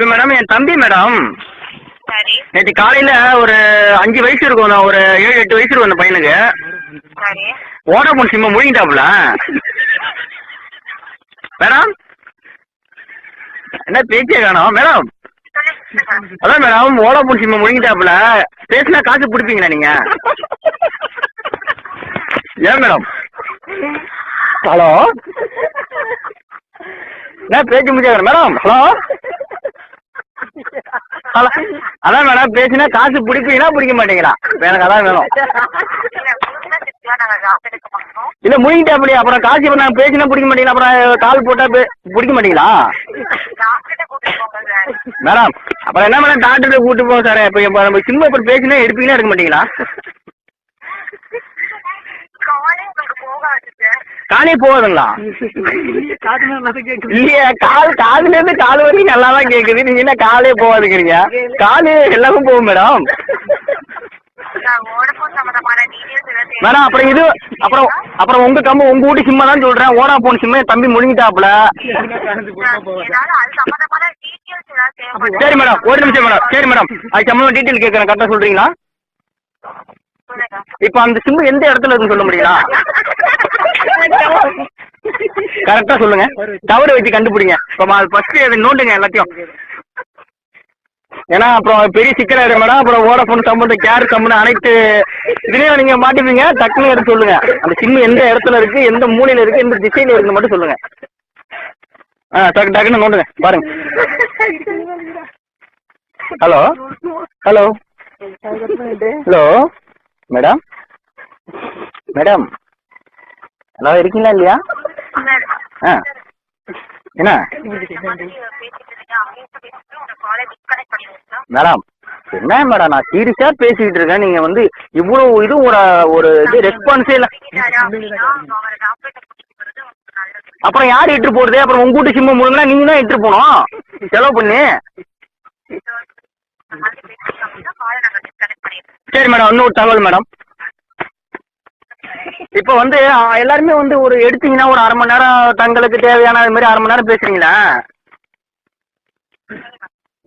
இப்போ மேடம் என் தம்பி மேடம் சரி. நேற்று காலையில் ஒரு அஞ்சு வயசு இருக்கும். நான் ஒரு ஏழு எட்டு வயசு இருக்கும் அந்த பையனுக்கு. சரி. ஓடாபோன் சிம்மை முழுங்கிட்டாப்புல. மேடம் என்ன பேச்சே காணோம்? மேடம் அதான் மேடம் ஓடாபோன் சிம்மை முழுங்கிட்டாப்புல. பேசினா காசு பிடிப்பீங்களா நீங்க? ஏன் மேடம் ஹலோ? என்ன பேச்சு முடியாது மேடம் ஹலோ? அதான் மேடம் பேசினா காசு பிடிப்பீங்களா பிடிக்க மாட்டீங்களா? எனக்கு அதான் வேணும். இல்ல முழுசா அப்படி அப்புறம் காசு இப்ப நான் பேசினா பிடிக்க மாட்டீங்களா? அப்புறம் கால் போட்டா பிடிக்க மாட்டீங்களா? மேடம் அப்புறம் என்ன மேடம் டாக்டர் கூட்டு போவோம் சார் இப்போ நம்ம சிம் இப்ப பேசினா எடுப்பீங்களா எடுக்க மாட்டீங்களா? காலே போகுதுங்களா? இல்லையே கால் காதுல இருந்து கால் வரைக்கும் நல்லா தான் கேக்குது. நீங்க என்ன காலே போகாதுங்கிறீங்க? காலு எல்லாமே போகும் மேடம். மேடம் அப்புறம் இது அப்புறம் அப்புறம் உங்க கம்பு உங்க வீட்டு சிம்மா தான் சொல்றேன். ஓடா போன சிம்மா தம்பி தேவைப்படுது சரி மேடம் ஒரு நிமிஷம் மேடம். சரி மேடம் அது சம்பந்தம் டீட்டெயில் கேட்கறேன். கரெக்டா சொல்றீங்களா? இப்போ அந்த சிம்மு எந்த இடத்துல இருக்குன்னு சொல்ல முடியுங்களா? கரெக்டா சொல்லுங்க. டவர் வச்சு கண்டுபிடிங்க. இப்போ ஃபர்ஸ்ட் அதை நோண்டுங்க எல்லாத்தையும். ஏன்னா அப்புறம் பெரிய சிக்கல் மேடம். அப்புறம் ஓடஃபோன் சம்பந்தம் கேர் சம்பந்தம் அனைத்து இதுலயும் நீங்க மாட்டிப்பீங்க. டக்குன்னு எடுத்து சொல்லுங்க. அந்த சிம்மு எந்த இடத்துல இருக்கு எந்த மூலையில இருக்கு எந்த திசையில இருக்கு மட்டும் சொல்லுங்க. ஆ டக்கு டக்குன்னு நோண்டுங்க. பாருங்க. Hello hello hello madam madam hello இருக்கீங்களா இல்லையா? ஆ. என்ன? பேசிட்டு பேசிட்டு மேடம் என்ன மேடம்? நான் சீரியஸா பேசிக்கிட்டு இருக்கேன். நீங்க வந்து இவ்வளவு இது ஒரு ஒரு இது ரெஸ்பான்ஸே இல்ல. அப்புறம் யார் இட்டு போடுது அப்புறம் உங்க வீட்டு சிம்ம முழுங்கினா நீங்க தான் இட்டு போகணும். செலவு பண்ணி. பேசிட்டு சரி மேடம் இன்னொரு தகவல் மேடம். இப்போ வந்து எல்லாருமே வந்து ஒரு எடுத்தீங்கன்னா ஒரு அரை மணி நேரம் தங்களுக்கு தேவையான அது மாதிரி அரை மணி நேரம் பேசுறீங்களா?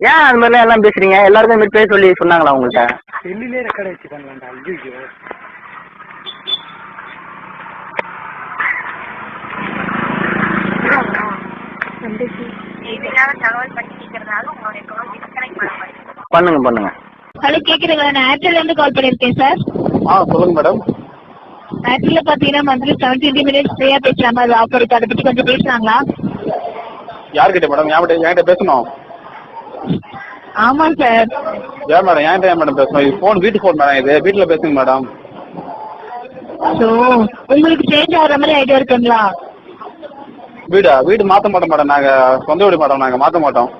ஏன் அது மாதிரிலாம் எல்லாம் பேசுறீங்க? எல்லாருக்கும் மாதிரி பேச சொல்லி சொன்னாங்களா உங்கள்கிட்ட செல்லுலே ரெக்கார்ட் வச்சு பண்ணலாம்டா ஐயோ மாதிரி பண்ணுங்க பண்ணுங்க. ஹலோ கேக்குதுங்களா? நான் ஏர்டெல்ல இருந்து கால் பண்ணிருக்கேன் சார் ஆ சொல்லுங்க மேடம் ஏர்டெல்ல பாத்தீங்கன்னா மந்த்லி செவன்டி மினிட்ஸ் ஃப்ரீயா பேசலாமா? அது ஆஃபர் இருக்கு அதை பத்தி கொஞ்சம் பேசலாங்களா? யார்கிட்ட மேடம் என்கிட்ட பேசணும்? ஆமா சார் ஏன் மேடம் என்கிட்ட ஏன் மேடம் பேசணும்? இது ஃபோன் வீட்டு ஃபோன் மேடம் இது. வீட்டில் பேசுங்க மேடம் உங்களுக்கு சேஞ்ச் ஆகிற மாதிரி ஐடியா இருக்குங்களா? வீடா? வீடு மாற்ற மாட்டோம் மேடம் நாங்கள் சொந்த வீடு மேடம் நாங்கள் மாற்ற மாட்டோம்.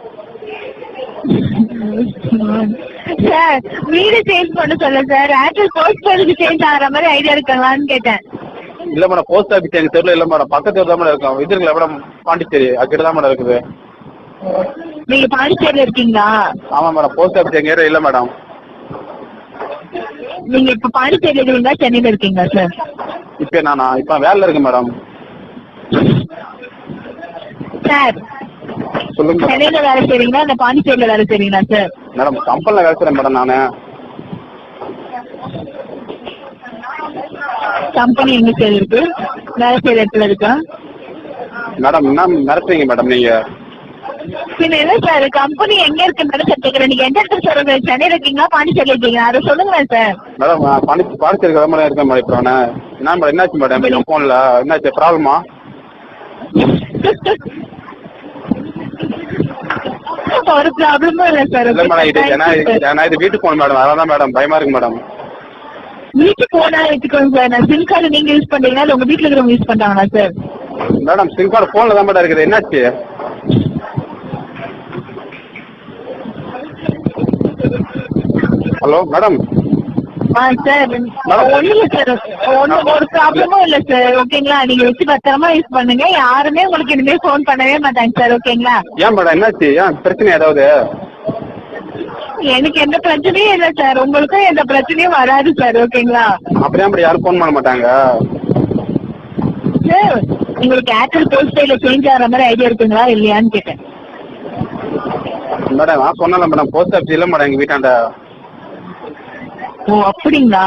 சார் வீடு சேஞ்ச் பண்ண சொல்ல சார் ஏர்டெல் போஸ்ட் பேருக்கு சேஞ்ச் ஆகிற மாதிரி ஐடியா இருக்குங்களான்னு கேட்டேன். இல்லை மேடம் போஸ்ட் ஆஃபீஸ் எங்கள் தெருவில் இல்லை மேடம் பக்கத்து தெரு தான் மேடம் இருக்கும். இது இருக்குல்ல மேடம் பாண்டிச்சேரி. அங்கிட்ட தான் மேடம் இருக்குது. நீங்க பாண்டிச்சேரியில இருக்கீங்களா? ஆமாம் மேடம் போஸ்ட் ஆஃபீஸ் எங்கள் ஏரியா இல்லை மேடம் நீங்க இப்ப பாண்டிச்சேரியில இருக்கீங்களா? சென்னையில இருக்கீங்களா சார் இப்போ நானா? இப்போ வேலையில் இருக்கேன் மேடம் சார் சொல்லுங்க. சென்னையில வேலை செய்றீங்களா? இல்ல பாண்டிச்சேரியில வேலை செய்றீங்களா சார் மேடம் கம்பெனியில் வேலை செய்கிறேன் மேடம் நான். கம்பெனி எங்க சார் இருக்கு? வேலை செய்யற இடத்துல இருக்கா? மேடம் என்ன மிரட்டுறீங்க மேடம் நீங்கள் பின்ன என்ன சார் கம்பெனி எங்க இருக்குன்னு சார் கேக்குறேன். நீங்க எந்த இடத்துல சார் இருக்கீங்க? சென்னையில இருக்கீங்களா? பாண்டிச்சேரியில இருக்கீங்களா? அதை சொல்லுங்களேன் சார் மேடம் நான் பாண்டி பாண்டிச்சேரி மேடம் இருக்கேன் மேடம் இப்போ நான். என்ன மேடம் என்னாச்சு மேடம்? என் ஃபோனில் என்னாச்சு? ப்ராப்ளமா ஒரு ப்ராப்ளமும் இல்ல சார் இல்ல மேடம் இது ஏன்னா இது- ஏன்னா இது வீட்டுக்கு போகணும் மேடம் அதான் மேடம் பயமா இருக்கு மேடம் வீட்டுக்கு போனா வச்சுக்கோங்க சார் நான் சிம் கார்டு நீங்க யூஸ் பண்றீங்களா? இல்ல உங்க வீட்டுல இருக்கிறவங்க யூஸ் பண்றாங்களா சார் மேடம் சிம் கார்டு போன்ல தான் மேடம் இருக்குது. என்னாச்சு? ஹலோ மேடம் ஆ சார் ஒண்ணு இல்ல சார் ஒண்ணு ஒரு ப்ராப்ளமும் இல்ல சார் ஓகேங்களா நீங்க வச்சு பத்திரமா யூஸ் பண்ணுங்க. யாருமே உங்களுக்கு இனிமே ஃபோன் பண்ணவே மாட்டாங்க சார் ஓகேங்களா ஏன் மேடம் என்னாச்சு? ஏன்? பிரச்சனை ஏதாவது? எனக்கு எந்த பிரச்சனையும் இல்ல சார் உங்களுக்கும் எந்த பிரச்சனையும் வராது சார் ஓகேங்களா அப்படியே மேடம் யாரும் ஃபோன் பண்ண மாட்டாங்க? சார் உங்களுக்கு ஏர்டெல் போஸ்ட் பேல சேஞ்ச் ஆகிற மாதிரி ஐடியா இருக்குங்களா? இல்லையான்னு கேட்டேன். மேடம் நான் சொன்னல மேடம் போஸ்ட் ஆஃபீஸ் இல்ல மேடம் எங்க வீட்டாண்ட. ஓ அப்படிங்களா?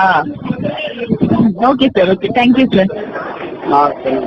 Okay sir okay thank you sir ஆ சரி